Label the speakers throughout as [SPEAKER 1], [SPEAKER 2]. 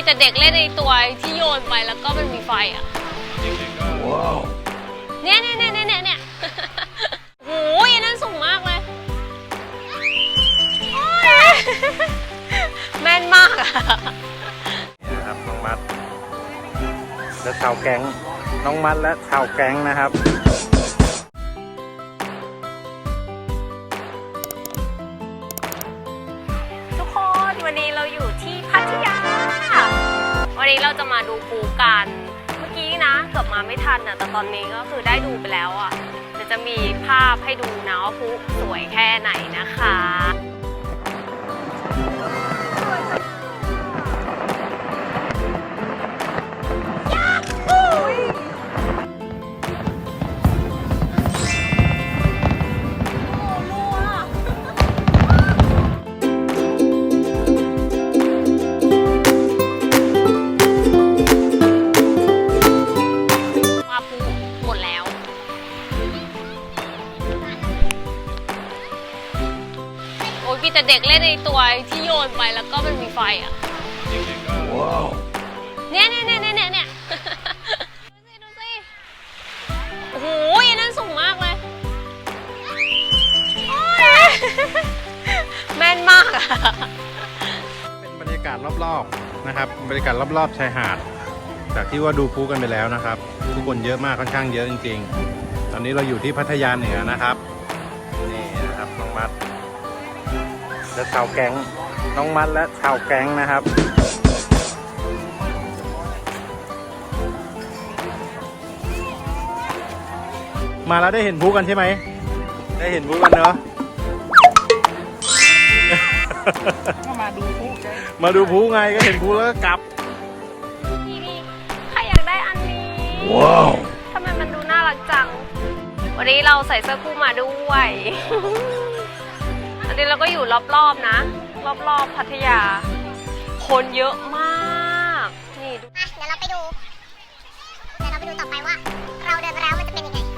[SPEAKER 1] มีแต่เด็กเล่นในตัวที่โยนไปแล้วก็มันมีไฟอะเนี่ยเนี่ยเนี่ยเนี่ยเนี่ยโอ้ยอันนั้นสูงมากเลยโอ๊ยแม่นมากอะ
[SPEAKER 2] นี่นะครับน้องมัดและชาวแก๊งน้องมัดและชาวแก๊งนะครับ
[SPEAKER 1] ทุกคนวันนี้เราอยู่ที่พัทยา วันนี้เราจะมาดูปูกัน เมื่อกี้นะเกือบมาไม่ทันอะแต่ตอนนี้ก็คือได้ดูไปแล้วอะเดี๋ยวจะมีภาพให้ดูนะว่าปูสวยแค่ไหนนะคะ มีแต่เด็กเล่นในตัวที่โยนไปแล้วก็มันมีไฟอะเนี่ยเนี่ยเนี่ยเนี่ยเนี่ยเนี่ยดูสิดูสิโอ้โหอันนั้นสูงมากเลยโอ๊ยแม่นมากอะ
[SPEAKER 2] เป็นบรรยากาศรอบๆนะครับ บรรยากาศรอบๆชายหาด จากที่ว่าดูพลุกันไปแล้วนะครับทุกคนเยอะมากค่อนข้างเยอะจริง ๆ ตอนนี้เราอยู่ที่พัทยาเหนือนะครับนี่นะครับน้องมัด และชาวแก๊งน้องมัดและชาวแก๊งนะครับ มาแล้วได้เห็นพลุกันใช่ไหม ได้เห็นพลุกันเนาะ
[SPEAKER 3] มาดูพลุใจ
[SPEAKER 2] มาดูพลุไงก็เห็นพลุแล้วก็กลับ
[SPEAKER 1] นี่นี่ใครอยากได้อันนี้
[SPEAKER 2] ว้าว
[SPEAKER 1] ทำไมมันดูน่ารักจัง วันนี้เราใส่เสื้อคู่มาด้วยอั นนี้เราก็อยู่รอบๆนะ รอบๆพัทยา คนเยอะมาก นี่ดู
[SPEAKER 4] อะเดี๋ยวเราไปดูเดี๋ยวเราไปดูต่อไปว่า เราเดินไปแล้วมันจะเป็นยังไงอะ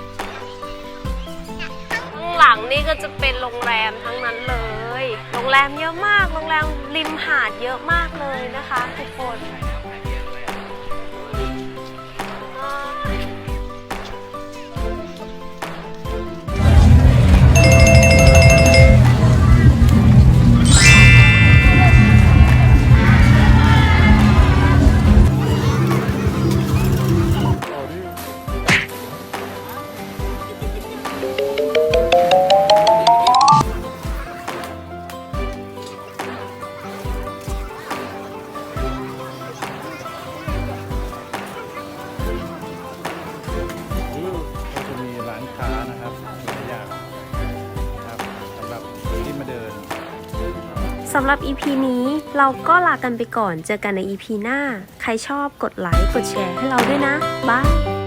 [SPEAKER 4] ข้าง
[SPEAKER 1] ข้างหลังนี่ก็จะเป็นโรงแรมทั้งนั้นเลย โรงแรมเยอะมาก โรงแรมริมหาดเยอะมากเลยนะคะทุกคนำ
[SPEAKER 5] หรับ EP นี้เราก็ลากันไปก่อนเจอกันใน EP หน้า ใครชอบกดไลค์กดแชร์ให้เราด้วยนะบาย